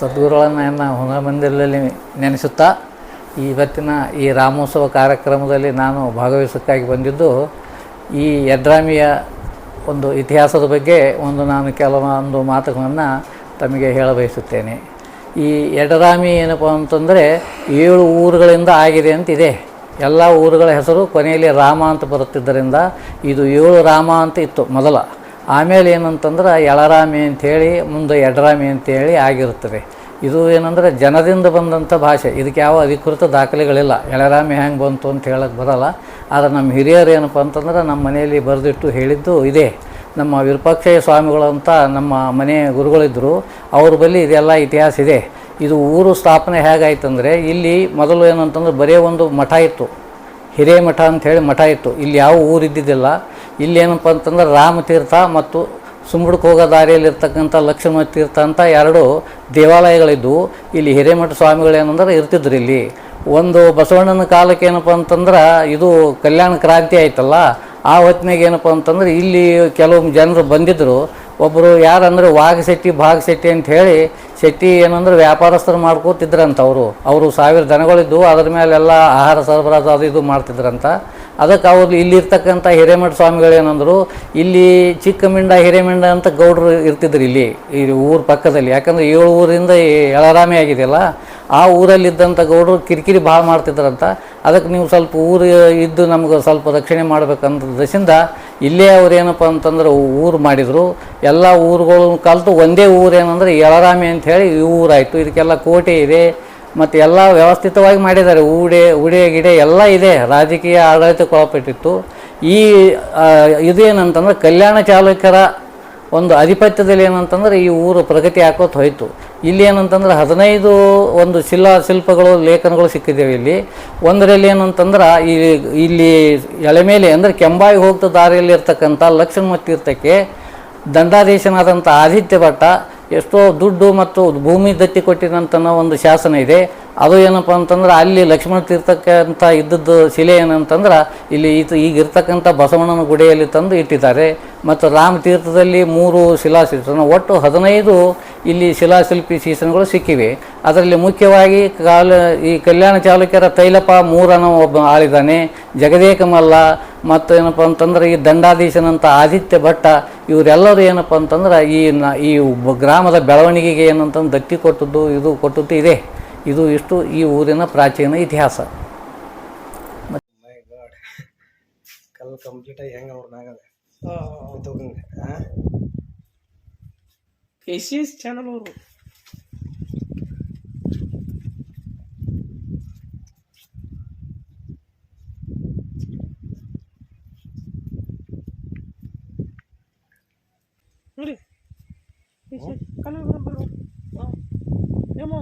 ಸದ್ಗುರುಗಳನ್ನು ಹೊರಬಂದಿರಲ್ಲಿ ನೆನೆಸುತ್ತಾ, ಇವತ್ತಿನ ಈ ರಾಮೋತ್ಸವ ಕಾರ್ಯಕ್ರಮದಲ್ಲಿ ನಾನು ಭಾಗವಹಿಸೋಕ್ಕಾಗಿ ಬಂದಿದ್ದು, ಈ ಯಡ್ರಾಮಿಯ ಒಂದು ಇತಿಹಾಸದ ಬಗ್ಗೆ ಒಂದು ನಾನು ಕೆಲವೊಂದು ಮಾತುಗಳನ್ನು ತಮಗೆ ಹೇಳಬಯಸುತ್ತೇನೆ ಈ ಯಡರಾಮಿ ಏನಪ್ಪ ಅಂತಂದರೆ, ಏಳು ಊರುಗಳಿಂದ ಆಗಿದೆ ಅಂತಿದೆ. ಎಲ್ಲ ಊರುಗಳ ಹೆಸರು ಕೊನೆಯಲ್ಲಿ ರಾಮ ಅಂತ ಬರುತ್ತಿದ್ದರಿಂದ, ಇದು ಏಳು ರಾಮ ಅಂತ ಇತ್ತು ಮೊದಲ. ಆಮೇಲೆ ಏನಂತಂದ್ರೆ ಎಳರಾಮಿ ಅಂಥೇಳಿ ಮುಂದೆ ಎಡರಾಮಿ ಅಂತೇಳಿ ಆಗಿರುತ್ತದೆ ಇದು ಏನಂದರೆ ಜನದಿಂದ ಬಂದಂಥ ಭಾಷೆ. ಇದಕ್ಕೆ ಯಾವ ಅಧಿಕೃತ ದಾಖಲೆಗಳಿಲ್ಲ. ಎಳರಾಮಿ ಹೆಂಗೆ ಬಂತು ಅಂತ ಹೇಳಕ್ಕೆ ಬರಲ್ಲ. ಆದರೆ ನಮ್ಮ ಹಿರಿಯರು ಏನಪ್ಪ ಅಂತಂದ್ರೆ ನಮ್ಮ ಮನೆಯಲ್ಲಿ ಬರೆದಿಟ್ಟು ಹೇಳಿದ್ದು ಇದೆ. ನಮ್ಮ ವಿರೂಪಾಕ್ಷಯ್ಯ ಸ್ವಾಮಿಗಳು ಅಂತ ನಮ್ಮ ಮನೆ ಗುರುಗಳಿದ್ದರು ಅವ್ರ ಬಳಿ ಇದೆಲ್ಲ ಇತಿಹಾಸ ಇದೆ. ಇದು ಊರು ಸ್ಥಾಪನೆ ಹೇಗಾಯ್ತಂದರೆ, ಇಲ್ಲಿ ಮೊದಲು ಏನಂತಂದ್ರೆ ಬರೀ ಒಂದು ಮಠ ಇತ್ತು. ಹಿರೇಮಠ ಹೇಳಿ ಮಠ ಇತ್ತು. ಇಲ್ಲಿ ಯಾವ ಊರು ಇದ್ದಿದ್ದಿಲ್ಲ ಇಲ್ಲಿ ಏನಪ್ಪ ಅಂತಂದ್ರೆ ರಾಮತೀರ್ಥ ಮತ್ತು ಸುಂಬುಡಕ್ಕೆ ಹೋಗೋ ದಾರಿಯಲ್ಲಿರ್ತಕ್ಕಂಥ ಲಕ್ಷ್ಮಣ ತೀರ್ಥ ಅಂತ ಎರಡು ದೇವಾಲಯಗಳಿದ್ದವು ಇಲ್ಲಿ ಹಿರೇಮಠ ಸ್ವಾಮಿಗಳು ಏನಂದ್ರೆ ಇರ್ತಿದ್ರು ಇಲ್ಲಿ. ಒಂದು ಬಸವಣ್ಣನ ಕಾಲಕ್ಕೆ ಏನಪ್ಪ ಅಂತಂದ್ರೆ ಇದು ಕಲ್ಯಾಣ ಕ್ರಾಂತಿ ಆಯ್ತಲ್ಲ, ಆ ಹೊತ್ತಿನಾಗ ಏನಪ್ಪ ಅಂತಂದ್ರೆ ಇಲ್ಲಿ ಕೆಲವು ಜನರು ಬಂದಿದ್ದರು ಒಬ್ಬರು ಯಾರಂದ್ರೆ ಭಾಗ ಶೆಟ್ಟಿ ಅಂತ ಹೇಳಿ ಶೆಟ್ಟಿ ಏನಂದ್ರೆ ವ್ಯಾಪಾರಸ್ಥರು ಮಾಡ್ಕೋತಿದ್ರಂತ ಅವರು. ಅವರು ಸಾವಿರ ದನಗಳಿದ್ದವು, ಅದ್ರ ಮೇಲೆಲ್ಲ ಆಹಾರ ಸರಬರಾಜು ಅದು ಇದು ಮಾಡ್ತಿದ್ರಂತ. ಅದಕ್ಕೆ ಅವ್ರು ಇಲ್ಲಿರ್ತಕ್ಕಂಥ ಹಿರೇಮಠ ಸ್ವಾಮಿಗಳು ಏನಂದ್ರು ಇಲ್ಲಿ ಚಿಕ್ಕಮಿಂಡ, ಹಿರೇಮಿಂಡ ಅಂತ ಗೌಡರು ಇರ್ತಿದ್ರು ಇಲ್ಲಿ, ಈ ಊರ ಪಕ್ಕದಲ್ಲಿ. ಯಾಕಂದ್ರೆ ಏಳು ಊರಿಂದ ಎಳರಾಮೆ ಆಗಿದೆಯಲ್ಲ, ಆ ಊರಲ್ಲಿದ್ದಂಥ ಗೌಡರು ಕಿರಿಕಿರಿ ಭಾಳ ಮಾಡ್ತಿದ್ರಂತ ಅದಕ್ಕೆ ನೀವು ಸ್ವಲ್ಪ ಊರು ಇದ್ದು ನಮ್ಗೆ ಸ್ವಲ್ಪ ರಕ್ಷಣೆ ಮಾಡ್ಬೇಕಂತ ದಶಿಂದ ಇಲ್ಲೇ ಅವ್ರು ಏನಪ್ಪ ಅಂತಂದ್ರೆ ಊರು ಮಾಡಿದರು. ಎಲ್ಲ ಊರುಗಳು ಕಲಿತು ಒಂದೇ ಊರು ಏನಂದ್ರೆ ಎಳರಾಮಿ ಅಂತ ಹೇಳಿ ಈ ಊರಾಯಿತು. ಇದಕ್ಕೆಲ್ಲ ಕೋಟೆ ಇದೆ. ಮತ್ತು ಎಲ್ಲ ವ್ಯವಸ್ಥಿತವಾಗಿ ಮಾಡಿದ್ದಾರೆ. ಊಡೆ, ಉಡೆ, ಗಿಡೆ ಎಲ್ಲ ಇದೆ. ರಾಜಕೀಯ ಆಡಳಿತಕ್ಕೆ ಒಳಪಟ್ಟಿತ್ತು ಈ ಇದು ಇದೇನಂತಂದ್ರೆ ಕಲ್ಯಾಣ ಚಾಲುಕ್ಯರ ಒಂದು ಆಧಿಪತ್ಯದಲ್ಲಿ ಏನಂತಂದ್ರೆ ಈ ಊರು ಪ್ರಗತಿ ಹಾಕೋತ ಹೋಯಿತು. ಇಲ್ಲಿ ಏನಂತಂದ್ರೆ ಹದಿನೈದು ಒಂದು ಶಿಲಾ ಶಿಲ್ಪಗಳು, ಲೇಖನಗಳು ಸಿಕ್ಕಿದ್ದೇವೆ ಇಲ್ಲಿ. ಒಂದರಲ್ಲಿ ಏನಂತಂದ್ರೆ ಈ, ಇಲ್ಲಿ ಎಳೆ ಮೇಲೆ ಅಂದರೆ ಕೆಂಬಾಯಿ ಹೋಗ್ತಾ ದಾರಿಯಲ್ಲಿ ಇರ್ತಕ್ಕಂಥ ಲಕ್ಷ್ಮಣ ತೀರ್ಥಕ್ಕೆ ದಂಡಾಧೀಶನಾದಂಥ ಆದಿತ್ಯ ಭಟ್ಟ ಎಷ್ಟೋ ದುಡ್ಡು ಮತ್ತು ಭೂಮಿ ದತ್ತಿ ಕೊಟ್ಟಿದಂಥ ಒಂದು ಶಾಸನ ಇದೆ. ಅದು ಏನಪ್ಪ ಅಂತಂದ್ರೆ ಅಲ್ಲಿ ಲಕ್ಷ್ಮಣ ತೀರ್ಥಕ್ಕಂಥ ಇದ್ದದ್ದು ಶಿಲೆ ಏನಂತಂದ್ರೆ ಇಲ್ಲಿ ಇದು ಈಗಿರ್ತಕ್ಕಂಥ ಬಸವಣ್ಣನ ಗುಡಿಯಲ್ಲಿ ತಂದು ಇಟ್ಟಿದ್ದಾರೆ. ಮತ್ತು ರಾಮ ತೀರ್ಥದಲ್ಲಿ ಮೂರು ಶಿಲಾಶಿಲ್ಪ ಒಟ್ಟು ಹದಿನೈದು ಇಲ್ಲಿ ಶಿಲಾಶಿಲ್ಪಿ ಶೀಸನಗಳು ಸಿಕ್ಕಿವೆ. ಅದರಲ್ಲಿ ಮುಖ್ಯವಾಗಿ ಕಾಲ ಈ ಕಲ್ಯಾಣ ಚಾಲುಕ್ಯರ ತೈಲಪ ಮೂರನ ಒಬ್ಬ ಆಳಿದ್ದಾನೆ ಜಗದೇಕ ಮಲ್ಲ ಮತ್ತು ಏನಪ್ಪ ಅಂತಂದ್ರೆ ಈ ದಂಡಾಧೀಶನಂಥ ಆದಿತ್ಯ ಭಟ್ಟ ಇವರೆಲ್ಲರೂ ಏನಪ್ಪ ಅಂತಂದ್ರೆ ಈ ನ ಈ ಗ್ರಾಮದ ಬೆಳವಣಿಗೆಗೆ ಏನಂತಂದು ದತ್ತಿ ಕೊಟ್ಟದ್ದು ಇದು ಕೊಟ್ಟದ್ದು ಇದೆ. ಇದು ಇಷ್ಟು ಈ ಊರಿನ ಪ್ರಾಚೀನ ಇತಿಹಾಸ. ಮೈ ಗಾಡ್ ಕಲ್ ಕಂಪ್ಲೀಟ್ ಆಗಿ ಹೆಂಗ ಅವ್ರ ಮ್ಯಾಗ ತಗೊಂಡೆ ಎಸ್ ಎಸ್ ಚಾನಲ್ ಅವರು. ನೋಡಿ ಕಲರ್ ಬರೋ ಏಮ್ಮ